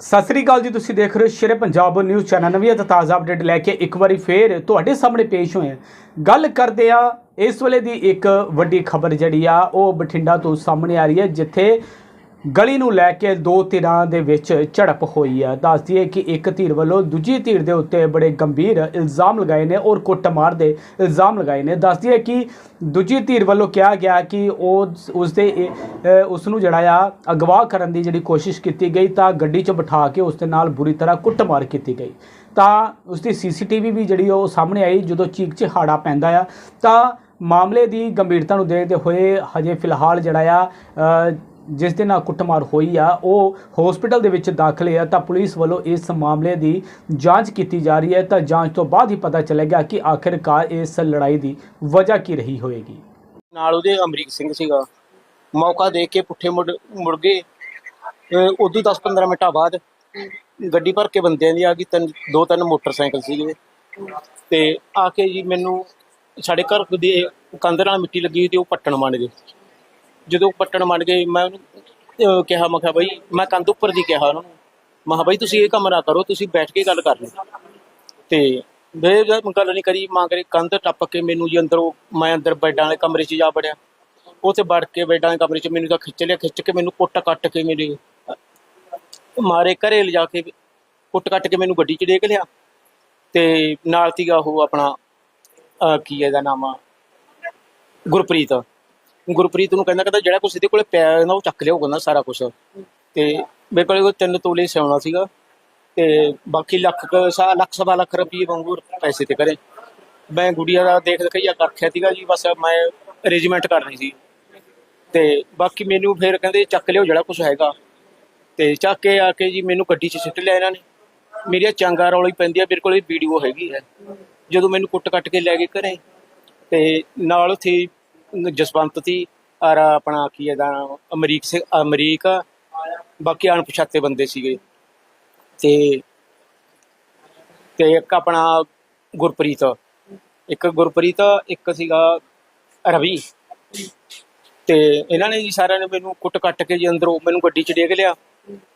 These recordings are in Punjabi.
ਸਤਿ ਸ੍ਰੀ ਅਕਾਲ ਜੀ, ਤੁਸੀਂ ਦੇਖ ਰਹੇ ਹੋ ਸ਼ੇਰੇ ਪੰਜਾਬ ਨਿਊਜ਼ ਚੈਨਲ ਨਵੀਂ ਅਤੇ ਤਾਜ਼ਾ ਅਪਡੇਟ ਲੈ ਕੇ ਇੱਕ ਵਾਰੀ ਫੇਰ ਤੁਹਾਡੇ ਸਾਹਮਣੇ ਪੇਸ਼ ਹੋਏ ਹਾਂ। ਗੱਲ ਕਰਦੇ ਆ ਇਸ ਵੇਲੇ ਦੀ ਇੱਕ ਵੱਡੀ ਖਬਰ ਜਿਹੜੀ ਆ, ਉਹ ਬਠਿੰਡਾ ਤੋਂ ਸਾਹਮਣੇ ਆ ਰਹੀ ਹੈ, ਜਿੱਥੇ ਗਲੀ ਨੂੰ ਲੈ ਕੇ ਦੋ ਧਿਰਾਂ ਦੇ ਵਿੱਚ ਝੜਪ ਹੋਈ ਹੈ। ਦੱਸਦੀ ਹੈ ਕਿ ਇੱਕ ਧਿਰ ਵੱਲੋਂ ਦੂਜੀ ਧਿਰ ਦੇ ਉੱਤੇ ਬੜੇ ਗੰਭੀਰ ਇਲਜ਼ਾਮ ਲਗਾਏ ਨੇ ਔਰ ਕੁੱਟਮਾਰ ਦੇ ਇਲਜ਼ਾਮ ਲਗਾਏ ਨੇ। ਦੱਸਦੀ ਹੈ ਕਿ ਦੂਜੀ ਧਿਰ ਵੱਲੋਂ ਕਿਹਾ ਗਿਆ ਕਿ ਉਹ ਉਸ ਦੇ ਉਸ ਨੂੰ ਜਿਹੜਾ ਆ ਅਗਵਾ ਕਰਨ ਦੀ ਜਿਹੜੀ ਕੋਸ਼ਿਸ਼ ਕੀਤੀ ਗਈ ਤਾਂ ਗੱਡੀ 'ਚ ਬਿਠਾ ਕੇ ਉਸ ਦੇ ਨਾਲ ਬੁਰੀ ਤਰ੍ਹਾਂ ਕੁੱਟਮਾਰ ਕੀਤੀ ਗਈ। ਤਾਂ ਉਸ ਦੀ ਸੀਸੀਟੀਵੀ ਵੀ ਜਿਹੜੀ ਉਹ ਸਾਹਮਣੇ ਆਈ ਜਦੋਂ ਚੀਕ ਹਾੜਾ ਪੈਂਦਾ ਆ। ਤਾਂ ਮਾਮਲੇ ਦੀ ਗੰਭੀਰਤਾ ਨੂੰ ਦੇਖਦੇ ਹੋਏ ਹਜੇ ਫਿਲਹਾਲ ਜਿਹੜਾ ਆ ਜਿਸ ਦੇ ਨਾਲ ਕੁੱਟਮਾਰ ਹੋਈ ਆ, ਉਹ ਹਸਪੀਟਲ ਦੇ ਵਿੱਚ ਦਾਖਲ ਹੈ। ਤਾਂ ਪੁਲਿਸ ਵੱਲੋਂ ਇਸ ਮਾਮਲੇ ਦੀ ਜਾਂਚ ਕੀਤੀ ਜਾ ਰਹੀ ਹੈ। ਤਾਂ ਜਾਂਚ ਤੋਂ ਬਾਅਦ ਹੀ ਪਤਾ ਚੱਲੇਗਾ ਕਿ ਆਖਿਰਕਾਰ ਇਸ ਲੜਾਈ ਦੀ ਵਜ੍ਹਾ ਕੀ ਰਹੀ ਹੋਵੇਗੀ। ਨਾਲ ਉਹਦੇ ਅਮਰੀਕ ਸਿੰਘ ਸੀਗਾ। ਮੌਕਾ ਦੇਖ ਕੇ ਪੁੱਠੇ ਮੁੜ ਮੁੜ ਗਏ। ਉਦੋਂ 10-15 ਮਿੰਟਾਂ ਬਾਅਦ ਗੱਡੀ ਭਰ ਕੇ ਬੰਦਿਆਂ ਦੀ ਆ ਗਈ। ਤਿੰਨ, ਦੋ ਤਿੰਨ ਮੋਟਰਸਾਈਕਲ ਸੀਗੇ। ਤੇ ਆ ਕੇ ਜੀ ਮੈਨੂੰ ਸਾਡੇ ਘਰ ਦੇ ਕੰਧ ਨਾਲ ਮਿੱਟੀ ਲੱਗੀ ਤੇ ਉਹ ਪੱਟਣ ਮੰਨ ਗਏ। ਜਦੋਂ ਪੱਟਣ ਮੰਨ ਗਏ, ਮੈਂ ਉਹਨੂੰ ਕਿਹਾ, ਮੈਂ ਕਿਹਾ ਬਾਈ, ਮੈਂ ਕੰਧ ਉੱਪਰ ਦੀ ਕਿਹਾ ਉਹਨਾਂ। ਨੂੰ ਮੈਂ ਕਿਹਾ ਬਈ, ਤੁਸੀਂ ਇਹ ਕੰਮ ਨਾ ਕਰੋ, ਤੁਸੀਂ ਬੈਠ ਕੇ ਗੱਲ ਕਰ ਲਓ। ਤੇ ਵੇ ਗੱਲ ਨਹੀਂ ਕਰੀ, ਮਾਂ ਕਰੇ ਕੰਧ ਟੱਪ ਕੇ ਮੈਨੂੰ ਜੀ ਅੰਦਰੋਂ, ਮੈਂ ਅੰਦਰ ਬੈਡਾਂ ਵਾਲੇ ਕਮਰੇ 'ਚ ਜਾ ਵੜਿਆ। ਉੱਥੇ ਵੜ ਕੇ ਬੈਡਾਂ ਵਾਲੇ ਕਮਰੇ 'ਚ ਮੈਨੂੰ ਤਾਂ ਖਿੱਚ ਲਿਆ, ਖਿੱਚ ਕੇ ਮੈਨੂੰ ਕੁੱਟ ਕੱਟ ਕੇ ਮੇਰੇ ਮਾਰੇ ਘਰੇ ਲਿਜਾ ਕੇ, ਕੁੱਟ ਕੱਟ ਕੇ ਮੈਨੂੰ ਗੱਡੀ 'ਚ ਡੇਕ ਲਿਆ। ਤੇ ਨਾਲ ਸੀਗਾ ਉਹ ਆਪਣਾ ਕੀ ਇਹਦਾ ਨਾਮ ਆ? ਗੁਰਪ੍ਰੀਤ। ਗੁਰਪ੍ਰੀਤ ਨੂੰ ਕਹਿੰਦਾ ਕਹਿੰਦਾ ਜਿਹੜਾ ਕੁਛ ਇਹਦੇ ਕੋਲੇ ਪਿਆ ਹੈ ਨਾ, ਉਹ ਚੱਕ ਲਿਓ ਕਹਿੰਦਾ ਸਾਰਾ ਕੁਝ ਤੇ ਮੇਰੇ ਕੋਲੇ ਕੋਈ ਤਿੰਨ ਤੋਲੇ ਸਿਆਉਣਾ ਸੀਗਾ ਤੇ ਬਾਕੀ ਲੱਖ ਕੁ ਸਾ, ਲੱਖ ਸਵਾ ਲੱਖ ਰੁਪਏ ਵਾਂਗੂ ਪੈਸੇ ਤੇ ਕਰੇ। ਮੈਂ ਗੁੜੀਆ ਦਾ ਦੇਖ ਦੇਖਿਆ ਕਰ ਸੀਗਾ ਜੀ, ਬਸ ਮੈਂ ਅਰੇਂਜਮੈਂਟ ਕਰਨੀ ਸੀ। ਤੇ ਬਾਕੀ ਮੈਨੂੰ ਫਿਰ ਕਹਿੰਦੇ ਚੱਕ ਲਿਓ ਜਿਹੜਾ ਕੁਝ ਹੈਗਾ। ਤੇ ਚੱਕ ਕੇ ਆ ਕੇ ਜੀ ਮੈਨੂੰ ਗੱਡੀ 'ਚ ਸਿੱਟ ਲਿਆ ਇਹਨਾਂ ਨੇ। ਮੇਰੀਆਂ ਚੰਗਾ ਰੌਲੀ ਪੈਂਦੀ ਆ ਮੇਰੇ ਕੋਲ ਵੀਡੀਓ ਹੈਗੀ ਹੈ। ਜਦੋਂ ਮੈਨੂੰ ਕੁੱਟ ਕੱਟ ਕੇ ਲੈ ਗਏ ਘਰੇ, ਤੇ ਨਾਲ ਉੱਥੇ ਜਸਵੰਤ ਸੀ, ਔਰ ਆਪਣਾ ਕੀ ਇਹਦਾ ਨਾਮ, ਅਮਰੀਕ ਸਿੰਘ, ਅਮਰੀਕ, ਬਾਕੀ ਅਣਪਛਾਤੇ ਬੰਦੇ ਸੀਗੇ। ਤੇ ਤੇ ਇੱਕ ਆਪਣਾ ਗੁਰਪ੍ਰੀਤ, ਇੱਕ ਗੁਰਪ੍ਰੀਤ, ਇੱਕ ਸੀਗਾ ਰਵੀ। ਤੇ ਇਹਨਾਂ ਨੇ ਜੀ ਸਾਰਿਆਂ ਨੇ ਮੈਨੂੰ ਕੁੱਟ ਕੱਟ ਕੇ ਜੀ ਅੰਦਰੋਂ ਮੈਨੂੰ ਗੱਡੀ 'ਚ ਡੇਗ ਲਿਆ।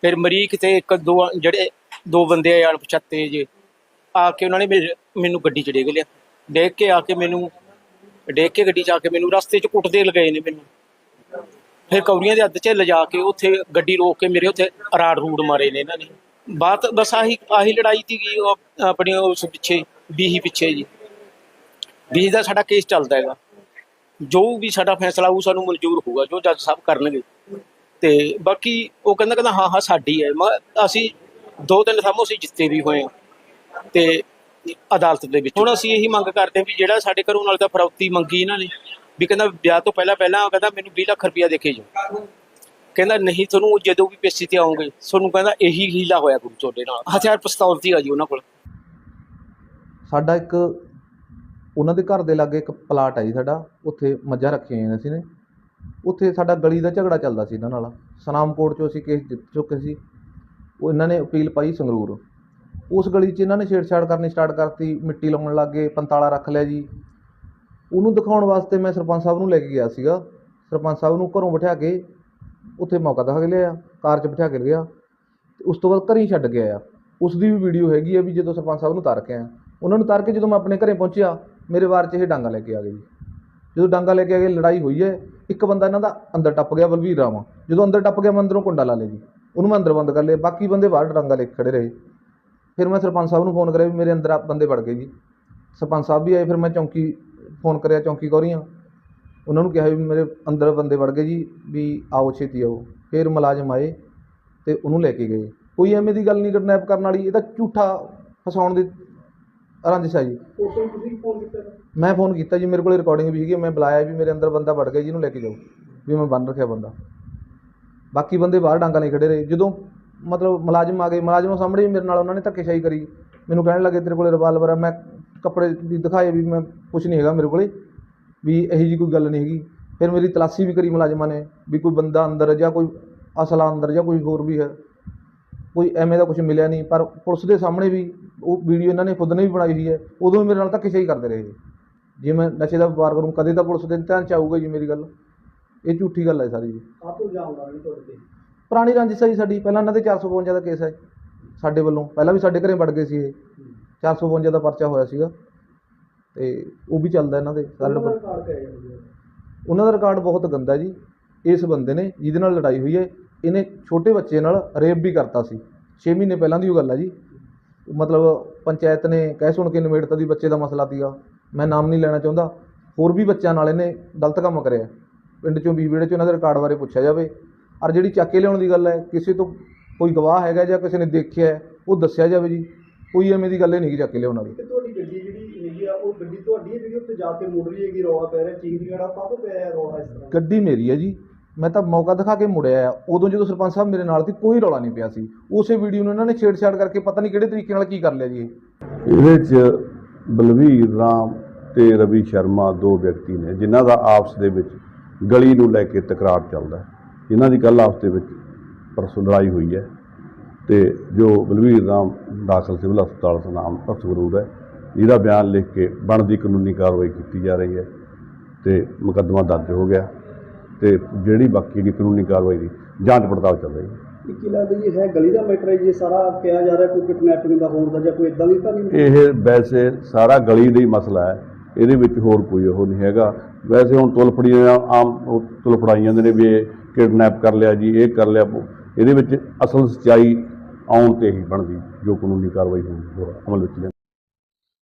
ਫਿਰ ਮਰੀਕ ਤੇ ਇੱਕ ਦੋ ਜਿਹੜੇ ਦੋ ਬੰਦੇ ਆ ਅਣਪਛਾਤੇ ਜੇ, ਆ ਕੇ ਉਹਨਾਂ ਨੇ ਮੈਨੂੰ ਗੱਡੀ 'ਚ ਡੇਗ ਲਿਆ। ਡੇਗ ਕੇ ਆ ਕੇ ਮੈਨੂੰ ਡੇਕ ਕੇ ਗੱਡੀ 'ਚ ਆ ਕੇ ਮੈਨੂੰ ਰਸਤੇ 'ਚ ਕੁੱਟਦੇ ਲਗਾਏ ਨੇ ਮੈਨੂੰ। ਫਿਰ ਕੌਰੀਆਂ ਦੇ ਅੱਧ 'ਚ ਲਿਜਾ ਕੇ ਉੱਥੇ ਗੱਡੀ ਰੋਕ ਕੇ ਮੇਰੇ ਉੱਥੇ ਰਾੜ ਰੂੜ ਮਾਰੇ ਨੇ ਇਹਨਾਂ ਨੇ। ਬਾਤ ਬਸ ਆਹੀ ਆਹੀ ਲੜਾਈ ਸੀਗੀ ਆਪਣੀ ਉਸ ਪਿੱਛੇ, ਬੀਹੀ ਪਿੱਛੇ ਜੀ। ਬੀਹੀ ਦਾ ਸਾਡਾ ਕੇਸ ਚੱਲਦਾ ਹੈਗਾ। ਜੋ ਵੀ ਸਾਡਾ ਫੈਸਲਾ ਉਹ ਸਾਨੂੰ ਮਨਜ਼ੂਰ ਹੋਊਗਾ, ਜੋ ਜੱਜ ਸਾਹਿਬ ਕਰਨਗੇ। ਤੇ ਬਾਕੀ ਉਹ ਕਹਿੰਦਾ ਕਹਿੰਦਾ ਹਾਂ ਹਾਂ, ਸਾਡੀ ਹੈ। ਮੈਂ, ਅਸੀਂ ਦੋ ਤਿੰਨ ਥਾਮੋਂ ਅਸੀਂ ਜਿੱਤੇ ਵੀ ਹੋਏ ਹਾਂ। ਤੇ ਅਦਾਲਤ ਦੇ ਵਿੱਚ। ਹੁਣ ਅਸੀਂ ਇਹੀ ਮੰਗ ਕਰਦੇ ਹਾਂ ਵੀ ਜਿਹੜਾ ਸਾਡੇ ਘਰੋਂ ਨਾਲ ਤਾਂ ਫਰੌਤੀ ਮੰਗੀ ਇਹਨਾਂ ਨੇ ਵੀ ਕਹਿੰਦਾ ਵਿਆਹ ਤੋਂ ਪਹਿਲਾਂ ਪਹਿਲਾਂ ਕਹਿੰਦਾ ਮੈਨੂੰ 20 ਲੱਖ ਰੁਪਇਆ ਦੇ ਕੇ ਜਾਓ। ਕਹਿੰਦਾ ਨਹੀਂ ਤੁਹਾਨੂੰ ਜਦੋਂ ਵੀ ਪੇਸ਼ੀ ਤੇ ਆਉਂਗੇ ਤੁਹਾਨੂੰ ਕਹਿੰਦਾ ਇਹੀ ਹੀਲਾ ਹੋਇਆ ਗੁਰੂ ਤੁਹਾਡੇ ਨਾਲ। ਹਥਿਆਰ ਪਿਸਤੌਲ ਸੀਗਾ ਜੀ ਉਹਨਾਂ ਕੋਲ। ਸਾਡਾ ਇੱਕ ਉਹਨਾਂ ਦੇ ਘਰ ਦੇ ਲਾਗੇ ਇੱਕ ਪਲਾਟ ਹੈ ਜੀ ਸਾਡਾ ਉੱਥੇ ਮੱਝਾਂ ਰੱਖੀਆਂ ਹੋਈਆਂ ਸੀ ਨੇ। ਉੱਥੇ ਸਾਡਾ ਗਲੀ ਦਾ ਝਗੜਾ ਚੱਲਦਾ ਸੀ ਇਹਨਾਂ ਨਾਲ। ਸਨਾਮ ਕੋਰਟ 'ਚੋਂ ਅਸੀਂ ਕੇਸ ਜਿੱਤ ਚੁੱਕੇ ਸੀ। ਉਹ ਇਹਨਾਂ ਨੇ ਅਪੀਲ ਪਾਈ ਸੰਗਰੂਰ। ਉਸ ਗਲੀ 'ਚ ਇਹਨਾਂ ਨੇ ਛੇੜਛਾੜ ਕਰਨੀ ਸਟਾਰਟ ਕਰਤੀ, ਮਿੱਟੀ ਲਾਉਣ ਲੱਗ ਗਏ, ਪੰਤਾਲਾ ਰੱਖ ਲਿਆ ਜੀ। ਉਹਨੂੰ ਦਿਖਾਉਣ ਵਾਸਤੇ ਮੈਂ ਸਰਪੰਚ ਸਾਹਿਬ ਨੂੰ ਲੈ ਕੇ ਗਿਆ ਸੀਗਾ। ਸਰਪੰਚ ਸਾਹਿਬ ਨੂੰ ਘਰੋਂ ਬਿਠਾ ਕੇ ਉੱਥੇ ਮੌਕਾ ਦਿਖਾ ਕੇ ਲਿਆ ਕਾਰ 'ਚ ਬਿਠਾ ਕੇ ਲਿਆ ਤੇ ਉਸ ਤੋਂ ਬਾਅਦ ਘਰੇ ਹੀ ਛੱਡ ਗਿਆ ਆ ਉਸ ਦੀ ਵੀ ਵੀਡੀਓ ਹੈਗੀ ਆ ਵੀ ਜਦੋਂ ਸਰਪੰਚ ਸਾਹਿਬ ਨੂੰ ਉਤਾਰ ਕੇ ਆਇਆ। ਉਹਨਾਂ ਨੂੰ ਤਾਰ ਕੇ ਜਦੋਂ ਮੈਂ ਆਪਣੇ ਘਰੇ ਪਹੁੰਚਿਆ, ਮੇਰੇ ਵਾਰ 'ਚ ਇਹ ਡਾਂਗਾ ਲੈ ਕੇ ਆ ਗਏ ਜੀ। ਜਦੋਂ ਡਾਂਗਾ ਲੈ ਕੇ ਆ ਗਏ, ਲੜਾਈ ਹੋਈ ਹੈ, ਇੱਕ ਬੰਦਾ ਇਹਨਾਂ ਦਾ ਅੰਦਰ ਟੱਪ ਗਿਆ, ਬਲਵੀਰ ਰਾਮਾ। ਜਦੋਂ ਅੰਦਰ ਟੱਪ ਗਿਆ, ਮੈਂ ਅੰਦਰੋਂ ਕੁੰਡਾ ਲਾ ਲਿਆ ਜੀ। ਉਹਨੂੰ ਮੈਂ ਅੰਦਰ ਬੰਦ ਕਰ ਲਿਆ, ਬਾਕੀ ਬੰਦੇ ਬਾਹਰ ਡਾਂਗਾ ਲੈ ਕੇ ਖੜੇ ਰਹੇ। ਫਿਰ ਮੈਂ ਸਰਪੰਚ ਸਾਹਿਬ ਨੂੰ ਫੋਨ ਕਰਿਆ ਵੀ ਮੇਰੇ ਅੰਦਰ ਆ ਬੰਦੇ ਵੜ ਗਏ ਜੀ। ਸਰਪੰਚ ਸਾਹਿਬ ਵੀ ਆਏ ਫਿਰ ਮੈਂ ਚੌਂਕੀ ਫੋਨ ਕਰਿਆ ਚੌਂਕੀ ਕੌਰੀਆਂ। ਉਹਨਾਂ ਨੂੰ ਕਿਹਾ ਵੀ ਮੇਰੇ ਅੰਦਰ ਬੰਦੇ ਵੜ ਗਏ ਜੀ ਵੀ ਆਓ ਛੇਤੀ ਆਓ। ਫਿਰ ਮੁਲਾਜ਼ਮ ਆਏ ਤੇ ਉਹਨੂੰ ਲੈ ਕੇ ਗਏ। ਕੋਈ ਐਵੇਂ ਦੀ ਗੱਲ ਨਹੀਂ ਕਿਡਨੈਪ ਕਰਨ ਵਾਲੀ ਇਹ ਤਾਂ ਝੂਠਾ ਫਸਾਉਣ ਦੀ ਰੰਜਿਸ਼ ਹੈ ਜੀ। ਮੈਂ ਫੋਨ ਕੀਤਾ ਜੀ ਮੇਰੇ ਕੋਲ ਰਿਕਾਰਡਿੰਗ ਵੀ ਹੈਗੀ ਹੈ, ਮੈਂ ਬੁਲਾਇਆ ਵੀ ਮੇਰੇ ਅੰਦਰ ਬੰਦਾ ਵੜ ਗਿਆ ਜੀ ਇਹਨੂੰ ਲੈ ਕੇ ਜਾਓ। ਵੀ ਮੈਂ ਬੰਨ ਰੱਖਿਆ ਬੰਦਾ। ਬਾਕੀ ਬੰਦੇ ਬਾਹਰ ਡਾਂਗਾ ਨਹੀਂ ਖੜੇ ਰਹੇ। ਜਦੋਂ ਮਤਲਬ ਮੁਲਾਜ਼ਮ ਆ ਗਏ। ਮੁਲਾਜ਼ਮਾਂ ਸਾਹਮਣੇ ਵੀ ਮੇਰੇ ਨਾਲ ਉਹਨਾਂ ਨੇ ਧੱਕੇਸ਼ਾਹੀ ਕਰੀ। ਮੈਨੂੰ ਕਹਿਣ ਲੱਗੇ, ਤੇਰੇ ਕੋਲੇ ਰਿਵਾਲਵਰ ਆ। ਮੈਂ ਕੱਪੜੇ ਵੀ ਦਿਖਾਏ ਵੀ ਮੈਂ ਕੁਝ ਨਹੀਂ ਹੈਗਾ ਮੇਰੇ ਕੋਲੇ। ਵੀ ਇਹੋ ਜਿਹੀ ਕੋਈ ਗੱਲ ਨਹੀਂ ਹੈਗੀ। ਫਿਰ ਮੇਰੀ ਤਲਾਸ਼ੀ ਵੀ ਕਰੀ ਮੁਲਾਜ਼ਮਾਂ ਨੇ ਵੀ ਕੋਈ ਬੰਦਾ ਅੰਦਰ ਜਾਂ ਕੋਈ ਅਸਲਾ ਅੰਦਰ ਜਾਂ ਕੋਈ ਹੋਰ ਵੀ ਹੈ। ਕੋਈ ਐਵੇਂ ਦਾ ਕੁਝ ਮਿਲਿਆ ਨਹੀਂ। ਪਰ ਪੁਲਿਸ ਦੇ ਸਾਹਮਣੇ ਵੀ ਉਹ ਵੀਡੀਓ ਇਹਨਾਂ ਨੇ ਖੁਦ ਨੇ ਵੀ ਬਣਾਈ ਹੋਈ ਹੈ। ਉਦੋਂ ਵੀ ਮੇਰੇ ਨਾਲ ਧੱਕੇਸ਼ਾਹੀ ਕਰਦੇ ਰਹੇ। ਜੀ ਜੇ ਮੈਂ ਨਸ਼ੇ ਦਾ ਵਪਾਰ ਕਰੂੰ, ਕਦੇ ਤਾਂ ਪੁਲਿਸ ਦੇ ਧਿਆਨ ਚ ਆਊਗਾ ਜੀ ਮੇਰੀ ਗੱਲ। ਇਹ ਝੂਠੀ ਗੱਲ ਹੈ ਸਾਰੀ। ਜੀ ਕਾਹਤੋਂ ਇਲਜ਼ਾਮ ਲਾ ਤੁਹਾਡੇ ਤੇ? ਪੁਰਾਣੀ ਰੰਜਿਸ਼ ਹੈ ਜੀ ਸਾਡੀ ਪਹਿਲਾਂ ਇਹਨਾਂ ਦੇ 452 ਦਾ ਕੇਸ ਹੈ ਸਾਡੇ ਵੱਲੋਂ। ਪਹਿਲਾਂ ਵੀ ਸਾਡੇ ਘਰੇ ਵੜ ਗਏ ਸੀ ਇਹ। 452 ਦਾ ਪਰਚਾ ਹੋਇਆ ਸੀਗਾ। ਤੇ ਉਹ ਵੀ ਚੱਲਦਾ ਇਹਨਾਂ ਦੇ। ਸਾਰੇ ਨੰਬਰ ਉਹਨਾਂ ਦਾ ਰਿਕਾਰਡ ਬਹੁਤ ਗੰਦਾ ਜੀ। ਇਸ ਬੰਦੇ ਨੇ ਜਿਹਦੇ ਨਾਲ ਲੜਾਈ ਹੋਈ ਹੈ ਇਹਨੇ ਛੋਟੇ ਬੱਚੇ ਨਾਲ ਰੇਪ ਵੀ ਕਰਤਾ ਸੀ। 6 ਮਹੀਨੇ ਪਹਿਲਾਂ ਦੀ ਉਹ ਗੱਲ ਹੈ ਜੀ। ਮਤਲਬ ਪੰਚਾਇਤ ਨੇ ਕਹਿ ਸੁਣ ਕੇ ਨਿਬੇੜਤਾ ਦੀ ਬੱਚੇ ਦਾ ਮਸਲਾ ਸੀਗਾ। ਮੈਂ ਨਾਮ ਨਹੀਂ ਲੈਣਾ ਚਾਹੁੰਦਾ। ਹੋਰ ਵੀ ਬੱਚਿਆਂ ਨਾਲ ਇਹਨੇ ਗਲਤ ਕੰਮ ਕਰਿਆ। ਪਿੰਡ ਚੋਂ ਵੀ ਵਿਹੜੇ ਚੋਂ ਇਹਨਾਂ ਦੇ ਰਿਕਾਰਡ ਬਾਰੇ ਪੁੱਛਿਆ ਜਾਵੇ। ਔਰ ਜਿਹੜੀ ਚੱਕ ਕੇ ਲਿਆਉਣ ਦੀ ਗੱਲ ਹੈ ਕਿਸੇ ਤੋਂ ਕੋਈ ਗਵਾਹ ਹੈਗਾ ਜਾਂ ਕਿਸੇ ਨੇ ਦੇਖਿਆ ਹੈ, ਉਹ ਦੱਸਿਆ ਜਾਵੇ ਜੀ ਕੋਈ ਐਵੇਂ ਦੀ ਗੱਲ ਹੀ ਨਹੀਂ ਚੱਕ ਕੇ ਲਿਆਉਣ ਵਾਲੀ। ਤੇ ਤੁਹਾਡੀ ਗੱਡੀ ਜਿਹੜੀ ਹੈਗੀ ਆ ਉਹ ਗੱਡੀ ਤੁਹਾਡੀ ਹੈ ਜਿਹੜੀ ਉੱਥੇ ਜਾ ਕੇ ਮੁੜ ਰਹੀ ਹੈਗੀ ਰੌਲਾ ਪੈ ਰਿਹਾ ਚੀਖ ਜਿਹੜਾ ਕਾਹਤੋਂ ਪਿਆ ਹੈ ਰੌਲਾ ਇਸ ਤਰ੍ਹਾਂ? ਗੱਡੀ ਮੇਰੀ ਹੈ ਜੀ ਮੈਂ ਤਾਂ ਮੌਕਾ ਦਿਖਾ ਕੇ ਮੁੜਿਆ ਆ ਉਦੋਂ ਜਦੋਂ ਸਰਪੰਚ ਸਾਹਿਬ ਮੇਰੇ ਨਾਲ ਸੀ ਕੋਈ ਰੌਲਾ ਨਹੀਂ ਪਿਆ ਸੀ। ਉਸੇ ਵੀਡੀਓ ਨੂੰ ਇਹਨਾਂ ਨੇ ਛੇੜਛਾੜ ਕਰਕੇ ਪਤਾ ਨਹੀਂ ਕਿਹੜੇ ਤਰੀਕੇ ਨਾਲ ਕੀ ਕਰ ਲਿਆ ਜੀ ਇਹ। ਇਹਦੇ 'ਚ ਬਲਵੀਰ ਰਾਮ ਤੇ ਰਵੀ ਸ਼ਰਮਾ ਦੋ ਵਿਅਕਤੀ ਨੇ ਜਿਨ੍ਹਾਂ ਦਾ ਆਪਸ ਦੇ ਵਿੱਚ ਗਲੀ ਨੂੰ ਲੈ ਕੇ ਤਕਰਾਰ ਚੱਲਦਾ ਹੈ। ਇਹਨਾਂ ਦੀ ਕੱਲ ਆਪਸ ਦੇ ਵਿੱਚ ਪਰਸੋਂ ਲੜਾਈ ਹੋਈ ਹੈ ਤੇ ਜੋ ਬਲਵੀਰ ਰਾਮ ਦਾਖਲ ਸਿਵਲ ਹਸਪਤਾਲ ਸਨਾਮ ਹਸਪਤਾਲ ਹੈ ਜਿਹਦਾ ਬਿਆਨ ਲਿਖ ਕੇ ਬਣਦੀ ਕਾਨੂੰਨੀ ਕਾਰਵਾਈ ਕੀਤੀ ਜਾ ਰਹੀ ਹੈ ਤੇ ਮੁਕੱਦਮਾ ਦਰਜ ਹੋ ਗਿਆ ਤੇ ਜਿਹੜੀ ਬਾਕੀ ਦੀ ਕਾਨੂੰਨੀ ਕਾਰਵਾਈ ਦੀ ਜਾਂਚ ਪੜਤਾਲ ਚੱਲ ਰਹੀ ਹੈ। ਇਹ ਕੀ ਲੱਗਦਾ ਜੀ ਇਹ ਗਲੀ ਦਾ ਮੈਟਰ ਹੈ ਜੀ ਇਹ ਸਾਰਾ ਕਿਹਾ ਜਾ ਰਿਹਾ ਕੋਈ ਕਿਡਨੈਪਿੰਗ ਦਾ ਹੋਣ ਦਾ ਜਾਂ ਕੋਈ ਇਦਾਂ ਦੀ ਤਾਂ ਨਹੀਂ? ਇਹ ਵੈਸੇ ਸਾਰਾ ਗਲੀ ਦਾ ਹੀ ਮਸਲਾ ਹੈ। ਇਹਦੇ ਵਿੱਚ ਹੋਰ ਕੋਈ ਉਹ ਨਹੀਂ ਹੈਗਾ। ਵੈਸੇ ਹੁਣ ਤੁਲਫੜੀਆਂ ਆਮ ਉਹ ਤੁਲ ਜਾਂਦੇ ਨੇ ਵੀ ਇਹ ਕਿਡਨੈਪ ਕਰ ਲਿਆ ਜੀ, ਇਹ ਕਰ ਲਿਆ। ਇਹਦੇ ਵਿੱਚ ਅਸਲ ਸਚਾਈ ਆਉਣ ਤੇ ਹੀ ਬਣਦੀ, ਜੋ ਕਾਨੂੰਨੀ ਕਾਰਵਾਈ ਹੋਊਗੀ ਅਮਲ ਵਿੱਚ ਲਿਆਂਦੀ